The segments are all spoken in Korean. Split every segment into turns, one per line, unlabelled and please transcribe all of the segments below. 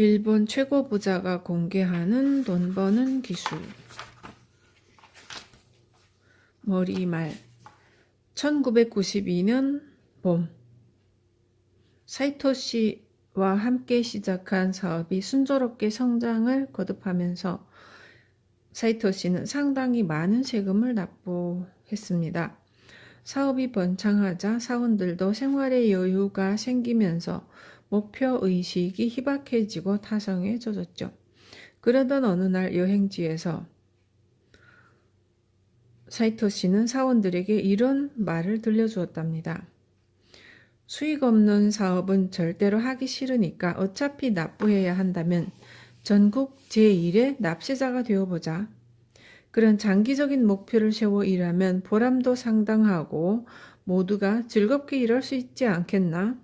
일본 최고 부자가 공개하는 돈 버는 기술. 머리말. 1992년 봄. 사이토 씨와 함께 시작한 사업이 순조롭게 성장을 거듭하면서 사이토 씨는 상당히 많은 세금을 납부했습니다. 사업이 번창하자 사원들도 생활의 여유가 생기면서 목표 의식이 희박해지고 타성해져졌죠. 그러던 어느 날 여행지에서 사이토 씨는 사원들에게 이런 말을 들려주었답니다. 수익 없는 사업은 절대로 하기 싫으니까 어차피 납부해야 한다면 전국 제1의 납세자가 되어보자. 그런 장기적인 목표를 세워 일하면 보람도 상당하고 모두가 즐겁게 일할 수 있지 않겠나?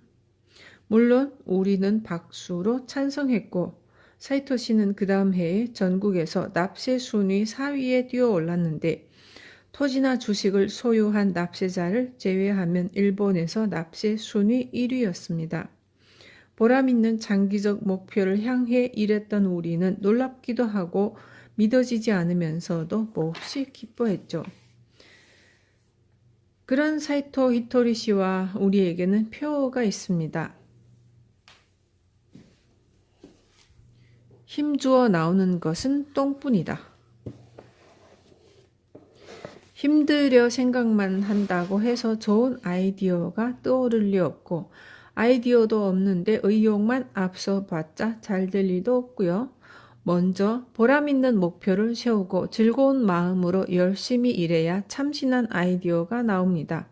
물론 우리는 박수로 찬성했고 사이토 씨는 그 다음 해에 전국에서 납세 순위 4위에 뛰어 올랐는데 토지나 주식을 소유한 납세자를 제외하면 일본에서 납세 순위 1위였습니다. 보람 있는 장기적 목표를 향해 일했던 우리는 놀랍기도 하고 믿어지지 않으면서도 몹시 기뻐했죠. 그런 사이토 히토리 씨와 우리에게는 표가 있습니다. 힘주어 나오는 것은 똥뿐이다. 힘들여 생각만 한다고 해서 좋은 아이디어가 떠오를 리 없고 아이디어도 없는데 의욕만 앞서 봤자 잘 될 리도 없고요. 먼저 보람 있는 목표를 세우고 즐거운 마음으로 열심히 일해야 참신한 아이디어가 나옵니다.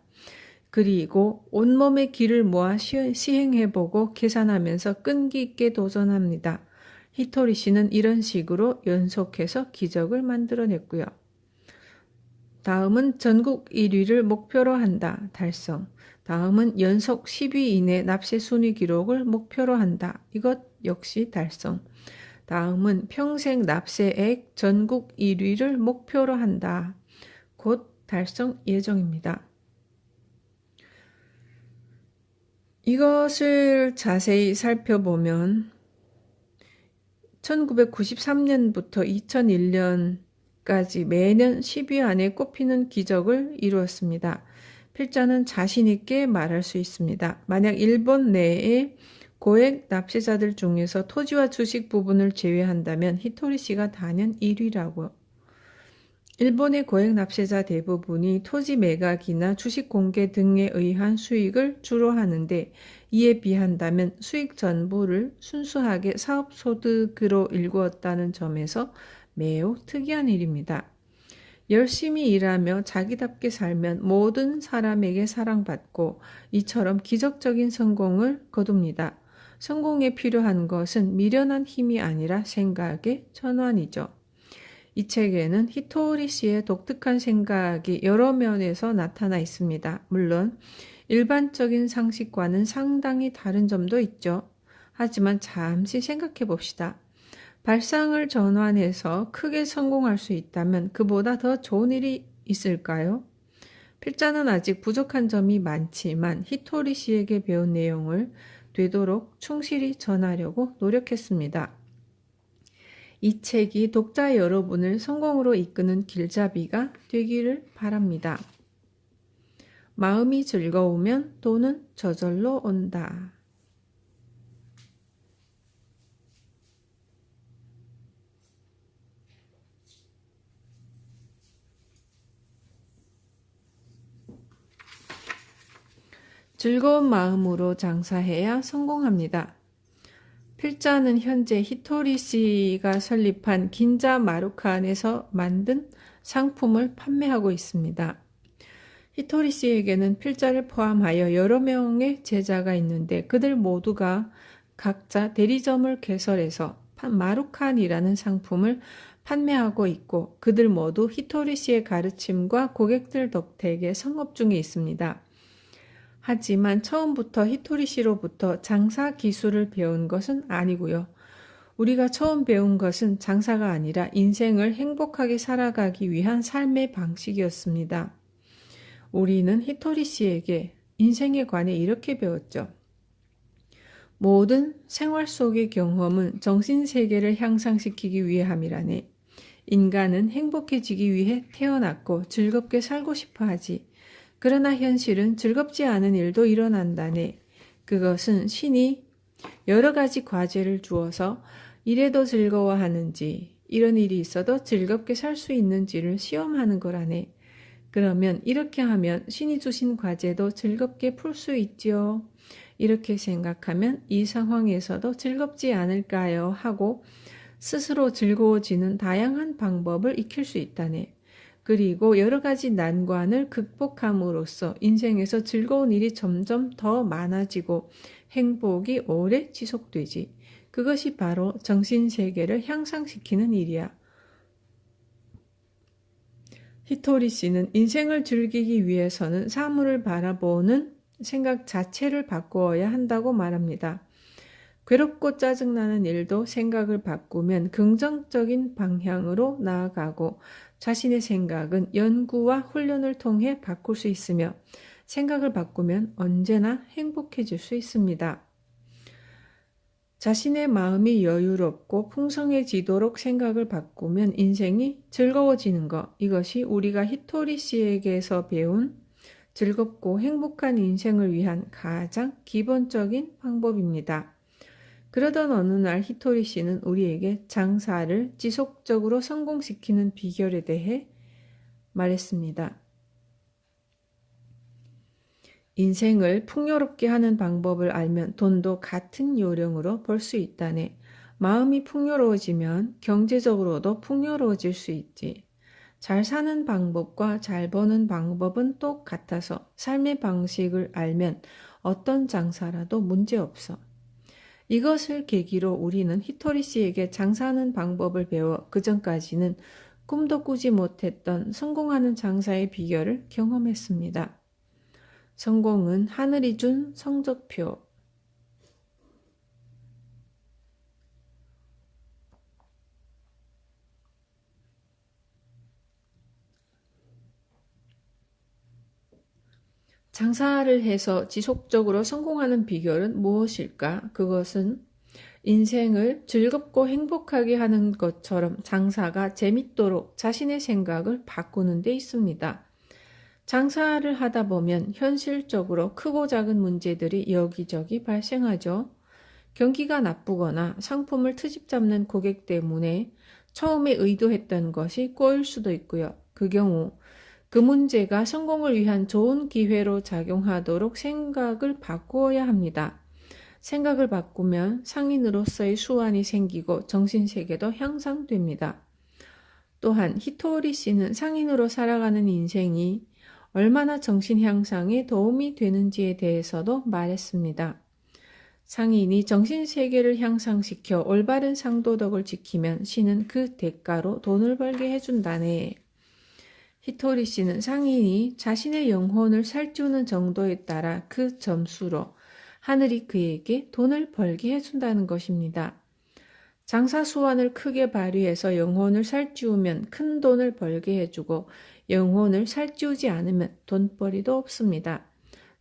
그리고 온몸의 기를 모아 시행해보고 계산하면서 끈기 있게 도전합니다. 히토리 씨는 이런 식으로 연속해서 기적을 만들어냈고요. 다음은 전국 1위를 목표로 한다. 달성. 다음은 연속 10위 이내 납세 순위 기록을 목표로 한다. 이것 역시 달성. 다음은 평생 납세액 전국 1위를 목표로 한다. 곧 달성 예정입니다. 이것을 자세히 살펴보면 1993년부터 2001년까지 매년 10위 안에 꼽히는 기적을 이루었습니다. 필자는 자신있게 말할 수 있습니다. 만약 일본 내에 고액 납세자들 중에서 토지와 주식 부분을 제외한다면 히토리 씨가 단연 1위라고. 일본의 고액 납세자 대부분이 토지 매각이나 주식 공개 등에 의한 수익을 주로 하는데 이에 비한다면 수익 전부를 순수하게 사업 소득으로 일구었다는 점에서 매우 특이한 일입니다. 열심히 일하며 자기답게 살면 모든 사람에게 사랑받고 이처럼 기적적인 성공을 거둡니다. 성공에 필요한 것은 미련한 힘이 아니라 생각의 전환이죠. 이 책에는 히토리 씨의 독특한 생각이 여러 면에서 나타나 있습니다. 물론 일반적인 상식과는 상당히 다른 점도 있죠. 하지만 잠시 생각해 봅시다. 발상을 전환해서 크게 성공할 수 있다면 그보다 더 좋은 일이 있을까요? 필자는 아직 부족한 점이 많지만 히토리 씨에게 배운 내용을 되도록 충실히 전하려고 노력했습니다. 이 책이 독자 여러분을 성공으로 이끄는 길잡이가 되기를 바랍니다. 마음이 즐거우면 돈은 저절로 온다. 즐거운 마음으로 장사해야 성공합니다. 필자는 현재 히토리 씨가 설립한 긴자 마루칸에서 만든 상품을 판매하고 있습니다. 히토리 씨에게는 필자를 포함하여 여러 명의 제자가 있는데 그들 모두가 각자 대리점을 개설해서 마루칸이라는 상품을 판매하고 있고 그들 모두 히토리 씨의 가르침과 고객들 덕택에 성업 중에 있습니다. 하지만 처음부터 히토리 씨로부터 장사 기술을 배운 것은 아니고요. 우리가 처음 배운 것은 장사가 아니라 인생을 행복하게 살아가기 위한 삶의 방식이었습니다. 우리는 히토리 씨에게 인생에 관해 이렇게 배웠죠. 모든 생활 속의 경험은 정신세계를 향상시키기 위함이라네. 인간은 행복해지기 위해 태어났고 즐겁게 살고 싶어 하지. 그러나 현실은 즐겁지 않은 일도 일어난다네. 그것은 신이 여러 가지 과제를 주어서 이래도 즐거워하는지, 이런 일이 있어도 즐겁게 살 수 있는지를 시험하는 거라네. 그러면 이렇게 하면 신이 주신 과제도 즐겁게 풀 수 있지요. 이렇게 생각하면 이 상황에서도 즐겁지 않을까요? 하고 스스로 즐거워지는 다양한 방법을 익힐 수 있다네. 그리고 여러 가지 난관을 극복함으로써 인생에서 즐거운 일이 점점 더 많아지고 행복이 오래 지속되지. 그것이 바로 정신세계를 향상시키는 일이야. 히토리 씨는 인생을 즐기기 위해서는 사물을 바라보는 생각 자체를 바꾸어야 한다고 말합니다. 괴롭고 짜증나는 일도 생각을 바꾸면 긍정적인 방향으로 나아가고 자신의 생각은 연구와 훈련을 통해 바꿀 수 있으며 생각을 바꾸면 언제나 행복해질 수 있습니다. 자신의 마음이 여유롭고 풍성해지도록 생각을 바꾸면 인생이 즐거워지는 것. 이것이 우리가 히토리 씨에게서 배운 즐겁고 행복한 인생을 위한 가장 기본적인 방법입니다. 그러던 어느 날 히토리 씨는 우리에게 장사를 지속적으로 성공시키는 비결에 대해 말했습니다. 인생을 풍요롭게 하는 방법을 알면 돈도 같은 요령으로 벌 수 있다네. 마음이 풍요로워지면 경제적으로도 풍요로워질 수 있지. 잘 사는 방법과 잘 버는 방법은 똑같아서 삶의 방식을 알면 어떤 장사라도 문제 없어. 이것을 계기로 우리는 히토리 씨에게 장사하는 방법을 배워 그 전까지는 꿈도 꾸지 못했던 성공하는 장사의 비결을 경험했습니다. 성공은 하늘이 준 성적표. 장사를 해서 지속적으로 성공하는 비결은 무엇일까? 그것은 인생을 즐겁고 행복하게 하는 것처럼 장사가 재밌도록 자신의 생각을 바꾸는 데 있습니다. 장사를 하다 보면 현실적으로 크고 작은 문제들이 여기저기 발생하죠. 경기가 나쁘거나 상품을 트집 잡는 고객 때문에 처음에 의도했던 것이 꼬일 수도 있고요. 그 경우 그 문제가 성공을 위한 좋은 기회로 작용하도록 생각을 바꾸어야 합니다. 생각을 바꾸면 상인으로서의 수완이 생기고 정신세계도 향상됩니다. 또한 히토리 씨는 상인으로 살아가는 인생이 얼마나 정신 향상에 도움이 되는지에 대해서도 말했습니다. 상인이 정신 세계를 향상시켜 올바른 상도덕을 지키면 신은 그 대가로 돈을 벌게 해준다네. 히토리 씨는 상인이 자신의 영혼을 살찌우는 정도에 따라 그 점수로 하늘이 그에게 돈을 벌게 해준다는 것입니다. 장사 수완을 크게 발휘해서 영혼을 살찌우면 큰 돈을 벌게 해주고 영혼을 살찌우지 않으면 돈벌이도 없습니다.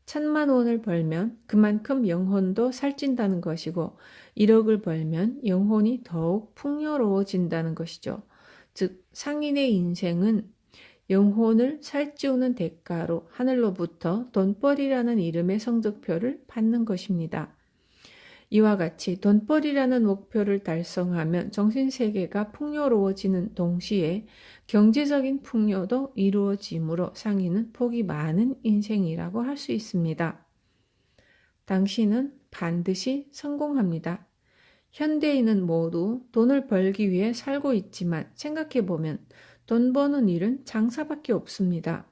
천만 원을 벌면 그만큼 영혼도 살찐다는 것이고 1억을 벌면 영혼이 더욱 풍요로워진다는 것이죠. 즉 상인의 인생은 영혼을 살찌우는 대가로 하늘로부터 돈벌이라는 이름의 성적표를 받는 것입니다. 이와 같이 돈벌이라는 목표를 달성하면 정신세계가 풍요로워지는 동시에 경제적인 풍요도 이루어지므로 상인은 복이 많은 인생이라고 할 수 있습니다. 당신은 반드시 성공합니다. 현대인은 모두 돈을 벌기 위해 살고 있지만 생각해보면 돈 버는 일은 장사밖에 없습니다.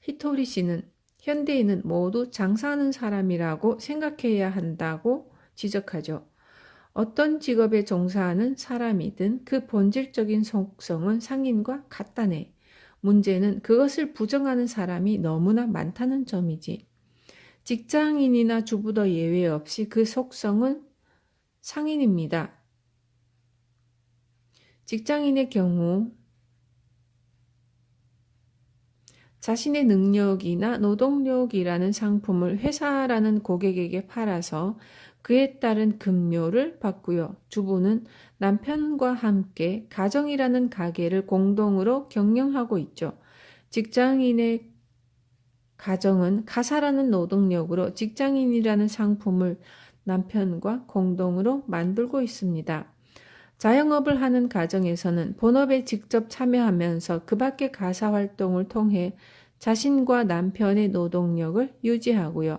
히토리 씨는 현대인은 모두 장사하는 사람이라고 생각해야 한다고 지적하죠. 어떤 직업에 종사하는 사람이든 그 본질적인 속성은 상인과 같다네. 문제는 그것을 부정하는 사람이 너무나 많다는 점이지. 직장인이나 주부도 예외 없이 그 속성은 상인입니다. 직장인의 경우 자신의 능력이나 노동력이라는 상품을 회사라는 고객에게 팔아서 그에 따른 급료를 받고요. 주부는 남편과 함께 가정이라는 가게를 공동으로 경영하고 있죠. 직장인의 가정은 가사라는 노동력으로 직장인이라는 상품을 남편과 공동으로 만들고 있습니다. 자영업을 하는 가정에서는 본업에 직접 참여하면서 그 밖의 가사 활동을 통해 자신과 남편의 노동력을 유지하고요.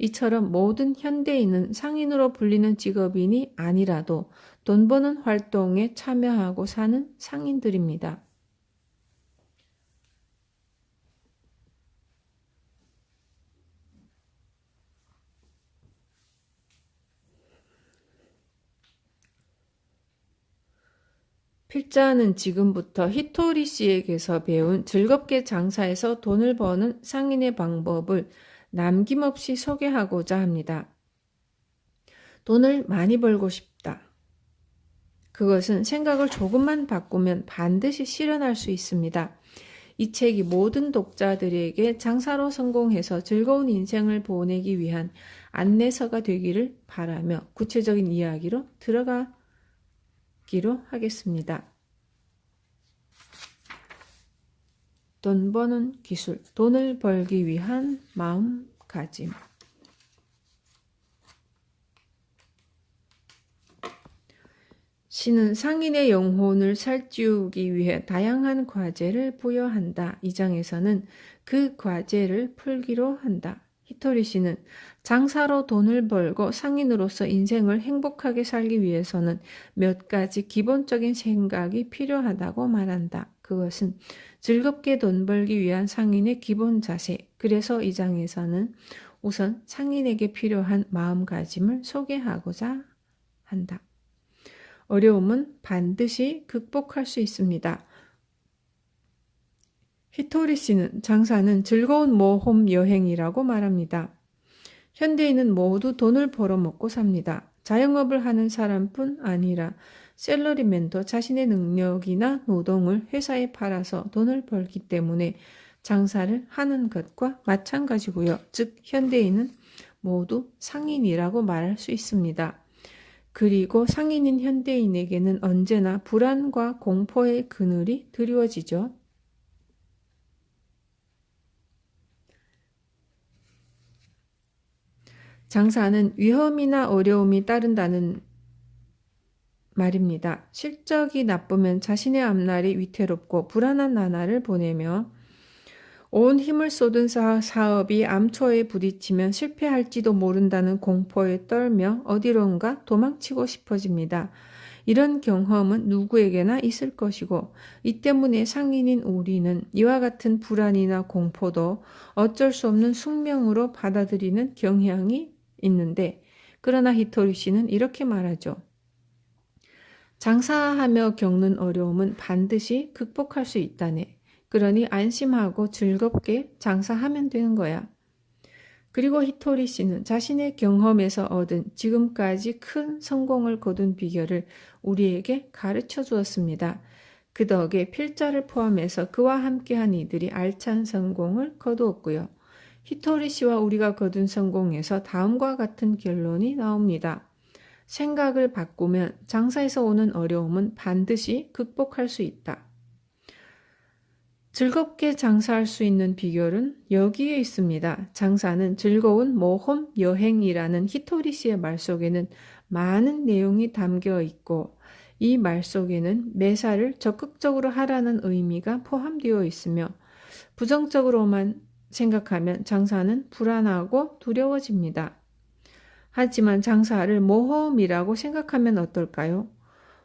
이처럼 모든 현대인은 상인으로 불리는 직업인이 아니라도 돈 버는 활동에 참여하고 사는 상인들입니다. 필자는 지금부터 히토리 씨에게서 배운 즐겁게 장사해서 돈을 버는 상인의 방법을 남김없이 소개하고자 합니다. 돈을 많이 벌고 싶다. 그것은 생각을 조금만 바꾸면 반드시 실현할 수 있습니다. 이 책이 모든 독자들에게 장사로 성공해서 즐거운 인생을 보내기 위한 안내서가 되기를 바라며 구체적인 이야기로 들어가 기로 하겠습니다. 돈 버는 기술, 돈을 벌기 위한 마음가짐. 신은 상인의 영혼을 살찌우기 위해 다양한 과제를 부여한다. 이 장에서는 그 과제를 풀기로 한다. 히토리 씨는 장사로 돈을 벌고 상인으로서 인생을 행복하게 살기 위해서는 몇 가지 기본적인 생각이 필요하다고 말한다. 그것은 즐겁게 돈 벌기 위한 상인의 기본 자세. 그래서 이 장에서는 우선 상인에게 필요한 마음가짐을 소개하고자 한다. 어려움은 반드시 극복할 수 있습니다. 히토리 씨는 장사는 즐거운 모험 여행이라고 말합니다. 현대인은 모두 돈을 벌어먹고 삽니다. 자영업을 하는 사람뿐 아니라 셀러리맨도 자신의 능력이나 노동을 회사에 팔아서 돈을 벌기 때문에 장사를 하는 것과 마찬가지고요. 즉 현대인은 모두 상인이라고 말할 수 있습니다. 그리고 상인인 현대인에게는 언제나 불안과 공포의 그늘이 드리워지죠. 장사는 위험이나 어려움이 따른다는 말입니다. 실적이 나쁘면 자신의 앞날이 위태롭고 불안한 나날을 보내며 온 힘을 쏟은 사업이 암초에 부딪히면 실패할지도 모른다는 공포에 떨며 어디론가 도망치고 싶어집니다. 이런 경험은 누구에게나 있을 것이고 이 때문에 상인인 우리는 이와 같은 불안이나 공포도 어쩔 수 없는 숙명으로 받아들이는 경향이 있는데 그러나 히토리 씨는 이렇게 말하죠. 장사하며 겪는 어려움은 반드시 극복할 수 있다네. 그러니 안심하고 즐겁게 장사하면 되는 거야. 그리고 히토리 씨는 자신의 경험에서 얻은 지금까지 큰 성공을 거둔 비결을 우리에게 가르쳐 주었습니다. 그 덕에 필자를 포함해서 그와 함께한 이들이 알찬 성공을 거두었고요. 히토리 씨와 우리가 거둔 성공에서 다음과 같은 결론이 나옵니다. 생각을 바꾸면 장사에서 오는 어려움은 반드시 극복할 수 있다. 즐겁게 장사할 수 있는 비결은 여기에 있습니다. 장사는 즐거운 모험 여행이라는 히토리 씨의 말 속에는 많은 내용이 담겨 있고 이 말 속에는 매사를 적극적으로 하라는 의미가 포함되어 있으며 부정적으로만 생각하면 장사는 불안하고 두려워집니다. 하지만 장사를 모험이라고 생각하면 어떨까요?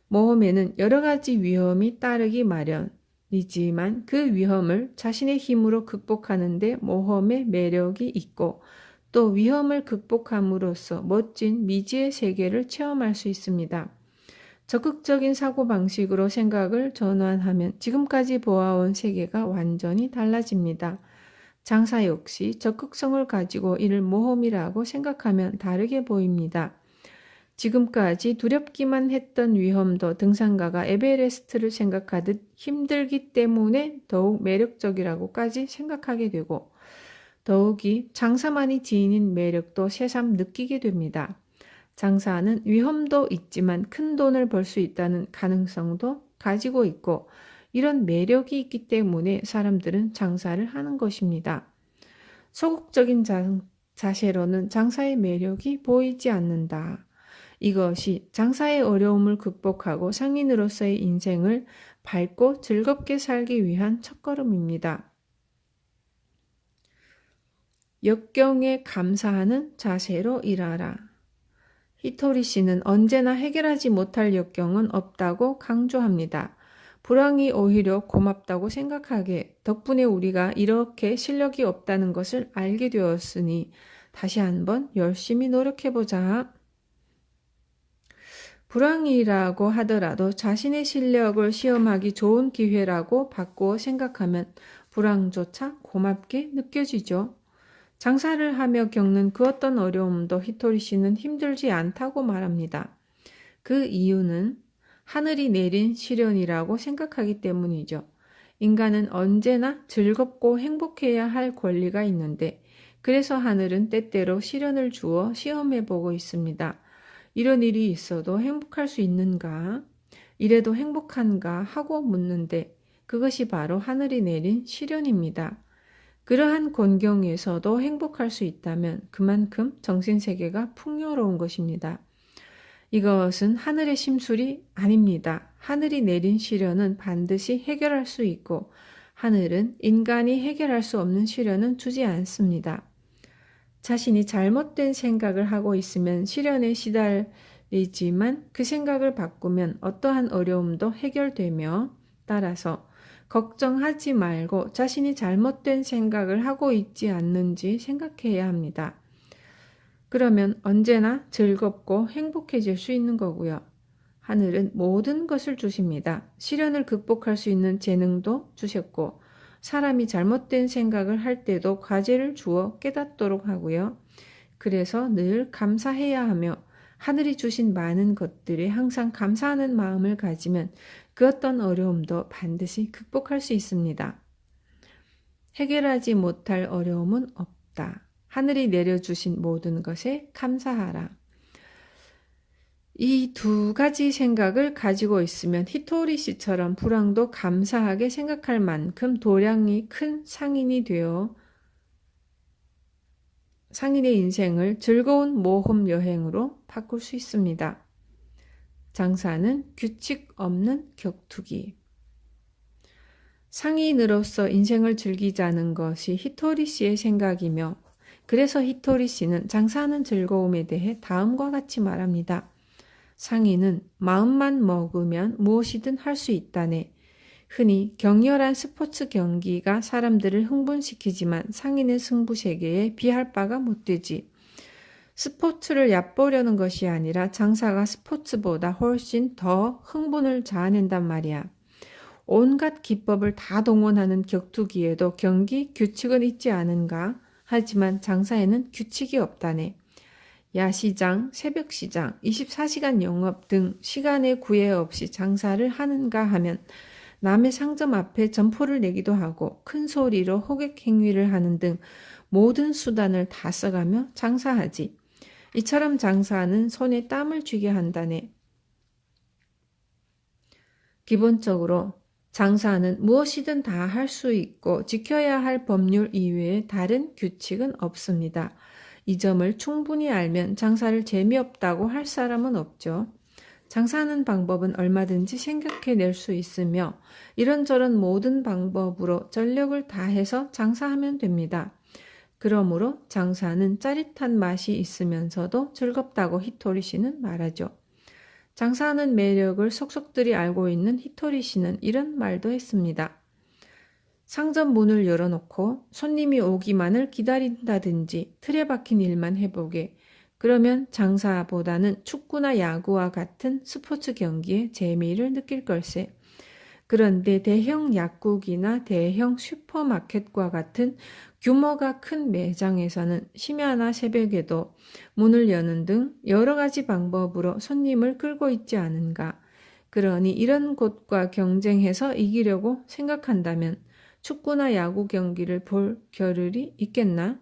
모험에는 여러 가지 위험이 따르기 마련이지만 그 위험을 자신의 힘으로 극복하는데 모험의 매력이 있고 또 위험을 극복함으로써 멋진 미지의 세계를 체험할 수 있습니다. 적극적인 사고방식으로 생각을 전환하면 지금까지 보아온 세계가 완전히 달라집니다. 장사 역시 적극성을 가지고 이를 모험이라고 생각하면 다르게 보입니다. 지금까지 두렵기만 했던 위험도 등산가가 에베레스트를 생각하듯 힘들기 때문에 더욱 매력적이라고까지 생각하게 되고 더욱이 장사만이 지인인 매력도 새삼 느끼게 됩니다. 장사는 위험도 있지만 큰 돈을 벌 수 있다는 가능성도 가지고 있고 이런 매력이 있기 때문에 사람들은 장사를 하는 것입니다. 소극적인 자, 자세로는 장사의 매력이 보이지 않는다. 이것이 장사의 어려움을 극복하고 상인으로서의 인생을 밝고 즐겁게 살기 위한 첫걸음입니다. 역경에 감사하는 자세로 일하라. 히토리 씨는 언제나 해결하지 못할 역경은 없다고 강조합니다. 불황이 오히려 고맙다고 생각하게 덕분에 우리가 이렇게 실력이 없다는 것을 알게 되었으니 다시 한번 열심히 노력해보자. 불황이라고 하더라도 자신의 실력을 시험하기 좋은 기회라고 바꾸어 생각하면 불황조차 고맙게 느껴지죠. 장사를 하며 겪는 그 어떤 어려움도 히토리 씨는 힘들지 않다고 말합니다. 그 이유는 하늘이 내린 시련이라고 생각하기 때문이죠. 인간은 언제나 즐겁고 행복해야 할 권리가 있는데, 그래서 하늘은 때때로 시련을 주어 시험해 보고 있습니다. 이런 일이 있어도 행복할 수 있는가? 이래도 행복한가? 하고 묻는데, 그것이 바로 하늘이 내린 시련입니다. 그러한 곤경에서도 행복할 수 있다면 그만큼 정신세계가 풍요로운 것입니다. 이것은 하늘의 심술이 아닙니다. 하늘이 내린 시련은 반드시 해결할 수 있고 하늘은 인간이 해결할 수 없는 시련은 주지 않습니다. 자신이 잘못된 생각을 하고 있으면 시련에 시달리지만 그 생각을 바꾸면 어떠한 어려움도 해결되며 따라서 걱정하지 말고 자신이 잘못된 생각을 하고 있지 않는지 생각해야 합니다. 그러면 언제나 즐겁고 행복해질 수 있는 거고요. 하늘은 모든 것을 주십니다. 시련을 극복할 수 있는 재능도 주셨고, 사람이 잘못된 생각을 할 때도 과제를 주어 깨닫도록 하고요. 그래서 늘 감사해야 하며 하늘이 주신 많은 것들에 항상 감사하는 마음을 가지면 그 어떤 어려움도 반드시 극복할 수 있습니다. 해결하지 못할 어려움은 없다. 하늘이 내려주신 모든 것에 감사하라. 이 두 가지 생각을 가지고 있으면 히토리 씨처럼 불황도 감사하게 생각할 만큼 도량이 큰 상인이 되어 상인의 인생을 즐거운 모험 여행으로 바꿀 수 있습니다. 장사는 규칙 없는 격투기. 상인으로서 인생을 즐기자는 것이 히토리 씨의 생각이며 그래서 히토리 씨는 장사하는 즐거움에 대해 다음과 같이 말합니다. 상인은 마음만 먹으면 무엇이든 할 수 있다네. 흔히 격렬한 스포츠 경기가 사람들을 흥분시키지만 상인의 승부 세계에 비할 바가 못 되지. 스포츠를 얕보려는 것이 아니라 장사가 스포츠보다 훨씬 더 흥분을 자아낸단 말이야. 온갖 기법을 다 동원하는 격투기에도 경기 규칙은 있지 않은가? 하지만 장사에는 규칙이 없다네. 야시장, 새벽시장, 24시간 영업 등 시간에 구애 없이 장사를 하는가 하면 남의 상점 앞에 점포를 내기도 하고 큰 소리로 호객 행위를 하는 등 모든 수단을 다 써가며 장사하지. 이처럼 장사는 손에 땀을 쥐게 한다네. 기본적으로 장사는 무엇이든 다 할 수 있고 지켜야 할 법률 이외에 다른 규칙은 없습니다. 이 점을 충분히 알면 장사를 재미없다고 할 사람은 없죠. 장사하는 방법은 얼마든지 생각해낼 수 있으며 이런저런 모든 방법으로 전력을 다해서 장사하면 됩니다. 그러므로 장사는 짜릿한 맛이 있으면서도 즐겁다고 히토리 씨는 말하죠. 장사하는 매력을 속속들이 알고 있는 히토리 씨는 이런 말도 했습니다. 상점 문을 열어놓고 손님이 오기만을 기다린다든지 틀에 박힌 일만 해보게. 그러면 장사보다는 축구나 야구와 같은 스포츠 경기에 재미를 느낄 걸세. 그런데 대형 약국이나 대형 슈퍼마켓과 같은 규모가 큰 매장에서는 심야나 새벽에도 문을 여는 등 여러 가지 방법으로 손님을 끌고 있지 않은가. 그러니 이런 곳과 경쟁해서 이기려고 생각한다면 축구나 야구 경기를 볼 겨를이 있겠나?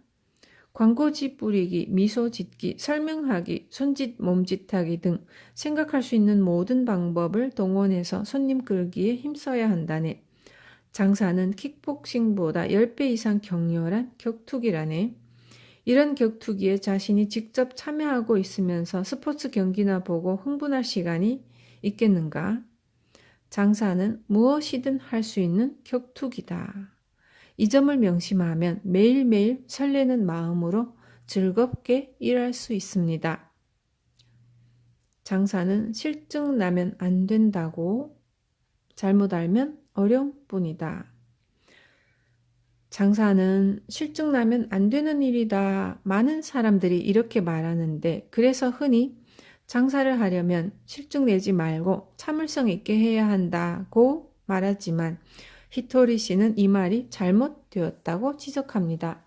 광고지 뿌리기, 미소 짓기, 설명하기, 손짓, 몸짓하기 등 생각할 수 있는 모든 방법을 동원해서 손님 끌기에 힘써야 한다네. 장사는 킥복싱보다 10배 이상 격렬한 격투기라네. 이런 격투기에 자신이 직접 참여하고 있으면서 스포츠 경기나 보고 흥분할 시간이 있겠는가? 장사는 무엇이든 할 수 있는 격투기다. 이 점을 명심하면 매일매일 설레는 마음으로 즐겁게 일할 수 있습니다. 장사는 실증 나면 안 된다고 잘못 알면 어려운 뿐이다. 장사는 실증 나면 안 되는 일이다. 많은 사람들이 이렇게 말하는데 그래서 흔히 장사를 하려면 실증 내지 말고 참을성 있게 해야 한다고 말하지만 히토리 씨는 이 말이 잘못되었다고 지적합니다.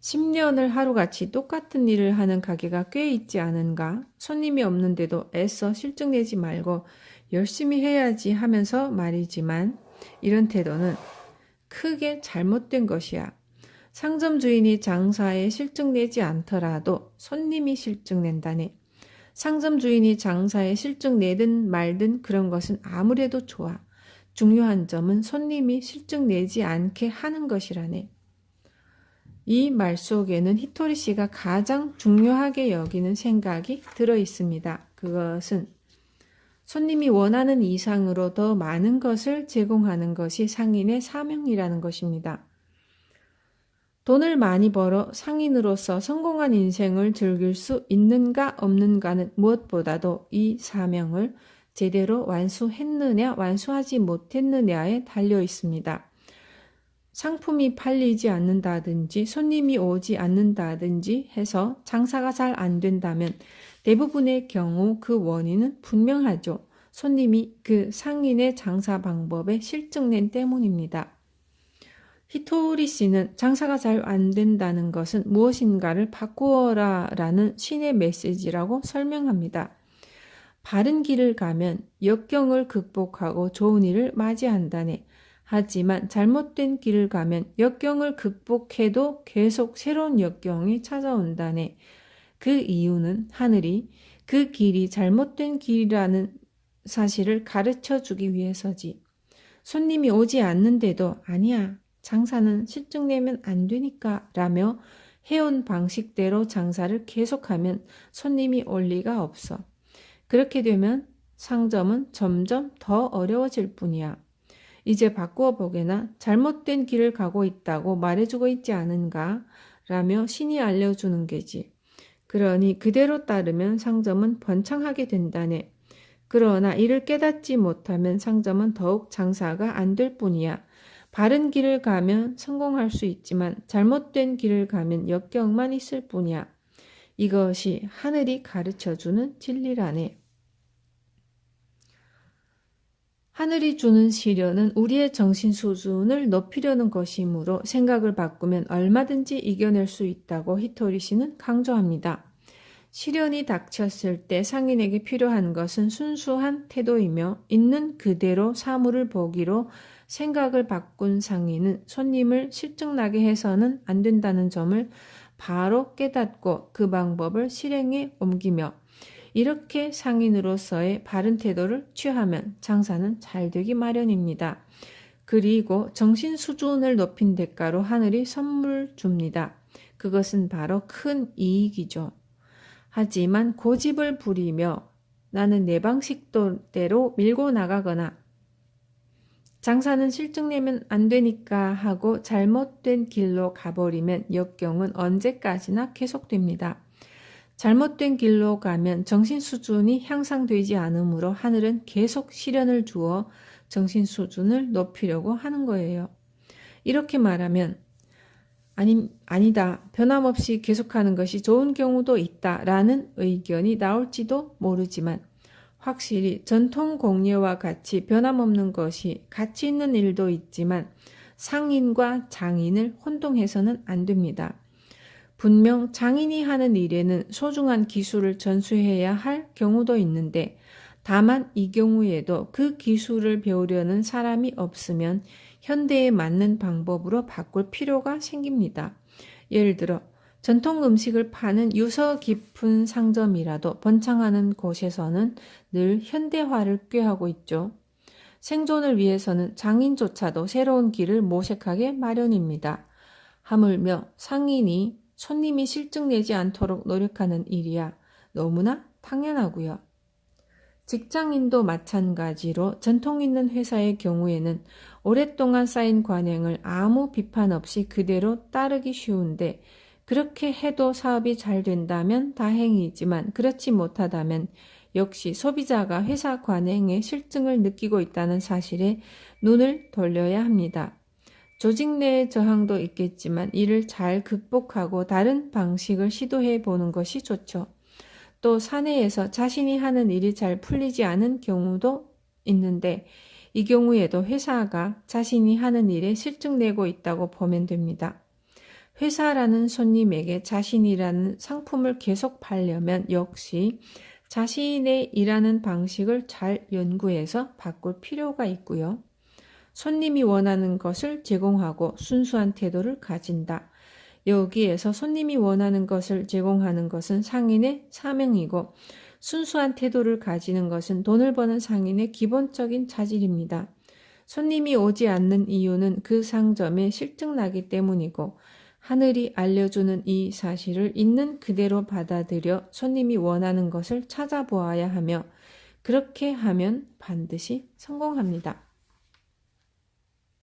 10년을 하루같이 똑같은 일을 하는 가게가 꽤 있지 않은가? 손님이 없는데도 애써 실증 내지 말고 열심히 해야지 하면서 말이지만 이런 태도는 크게 잘못된 것이야. 상점 주인이 장사에 실증 내지 않더라도 손님이 실증 낸다네. 상점 주인이 장사에 실증 내든 말든 그런 것은 아무래도 좋아. 중요한 점은 손님이 실증 내지 않게 하는 것이라네. 이 말 속에는 히토리 씨가 가장 중요하게 여기는 생각이 들어 있습니다. 그것은 손님이 원하는 이상으로 더 많은 것을 제공하는 것이 상인의 사명이라는 것입니다. 돈을 많이 벌어 상인으로서 성공한 인생을 즐길 수 있는가 없는가는 무엇보다도 이 사명을 제대로 완수했느냐 완수하지 못했느냐에 달려 있습니다. 상품이 팔리지 않는다든지 손님이 오지 않는다든지 해서 장사가 잘 안 된다면 대부분의 경우 그 원인은 분명하죠. 손님이 그 상인의 장사 방법에 실증낸 때문입니다. 히토리 씨는 장사가 잘 안 된다는 것은 무엇인가를 바꾸어라 라는 신의 메시지라고 설명합니다. 바른 길을 가면 역경을 극복하고 좋은 일을 맞이한다네. 하지만 잘못된 길을 가면 역경을 극복해도 계속 새로운 역경이 찾아온다네. 그 이유는 하늘이 그 길이 잘못된 길이라는 사실을 가르쳐 주기 위해서지. 손님이 오지 않는데도 아니야. 장사는 실증 내면 안 되니까 라며 해온 방식대로 장사를 계속하면 손님이 올 리가 없어. 그렇게 되면 상점은 점점 더 어려워질 뿐이야. 이제 바꾸어 보게나 잘못된 길을 가고 있다고 말해주고 있지 않은가? 라며 신이 알려주는 게지. 그러니 그대로 따르면 상점은 번창하게 된다네. 그러나 이를 깨닫지 못하면 상점은 더욱 장사가 안 될 뿐이야. 바른 길을 가면 성공할 수 있지만 잘못된 길을 가면 역경만 있을 뿐이야. 이것이 하늘이 가르쳐 주는 진리라네. 하늘이 주는 시련은 우리의 정신 수준을 높이려는 것이므로 생각을 바꾸면 얼마든지 이겨낼 수 있다고 히토리 씨는 강조합니다. 시련이 닥쳤을 때 상인에게 필요한 것은 순수한 태도이며 있는 그대로 사물을 보기로 생각을 바꾼 상인은 손님을 실증나게 해서는 안 된다는 점을 바로 깨닫고 그 방법을 실행에 옮기며 이렇게 상인으로서의 바른 태도를 취하면 장사는 잘 되기 마련입니다. 그리고 정신 수준을 높인 대가로 하늘이 선물 줍니다. 그것은 바로 큰 이익이죠. 하지만 고집을 부리며 나는 내 방식대로 밀고 나가거나 장사는 실증 내면 안 되니까 하고 잘못된 길로 가버리면 역경은 언제까지나 계속됩니다. 잘못된 길로 가면 정신 수준이 향상되지 않으므로 하늘은 계속 시련을 주어 정신 수준을 높이려고 하는 거예요. 이렇게 말하면 아니, 아니다. 변함없이 계속하는 것이 좋은 경우도 있다. 라는 의견이 나올지도 모르지만 확실히 전통 공예와 같이 변함없는 것이 가치 있는 일도 있지만 상인과 장인을 혼동해서는 안 됩니다. 분명 장인이 하는 일에는 소중한 기술을 전수해야 할 경우도 있는데 다만 이 경우에도 그 기술을 배우려는 사람이 없으면 현대에 맞는 방법으로 바꿀 필요가 생깁니다. 예를 들어 전통 음식을 파는 유서 깊은 상점이라도 번창하는 곳에서는 늘 현대화를 꾀하고 있죠. 생존을 위해서는 장인조차도 새로운 길을 모색하게 마련입니다. 하물며 상인이 손님이 실증내지 않도록 노력하는 일이야 너무나 당연하고요. 직장인도 마찬가지로 전통 있는 회사의 경우에는 오랫동안 쌓인 관행을 아무 비판 없이 그대로 따르기 쉬운데 그렇게 해도 사업이 잘 된다면 다행이지만 그렇지 못하다면 역시 소비자가 회사 관행에 실증을 느끼고 있다는 사실에 눈을 돌려야 합니다. 조직 내의 저항도 있겠지만 이를 잘 극복하고 다른 방식을 시도해 보는 것이 좋죠. 또 사내에서 자신이 하는 일이 잘 풀리지 않은 경우도 있는데 이 경우에도 회사가 자신이 하는 일에 실증내고 있다고 보면 됩니다. 회사라는 손님에게 자신이라는 상품을 계속 팔려면 역시 자신의 일하는 방식을 잘 연구해서 바꿀 필요가 있고요. 손님이 원하는 것을 제공하고 순수한 태도를 가진다. 여기에서 손님이 원하는 것을 제공하는 것은 상인의 사명이고 순수한 태도를 가지는 것은 돈을 버는 상인의 기본적인 자질입니다. 손님이 오지 않는 이유는 그 상점에 실증나기 때문이고 하늘이 알려주는 이 사실을 있는 그대로 받아들여 손님이 원하는 것을 찾아보아야 하며 그렇게 하면 반드시 성공합니다.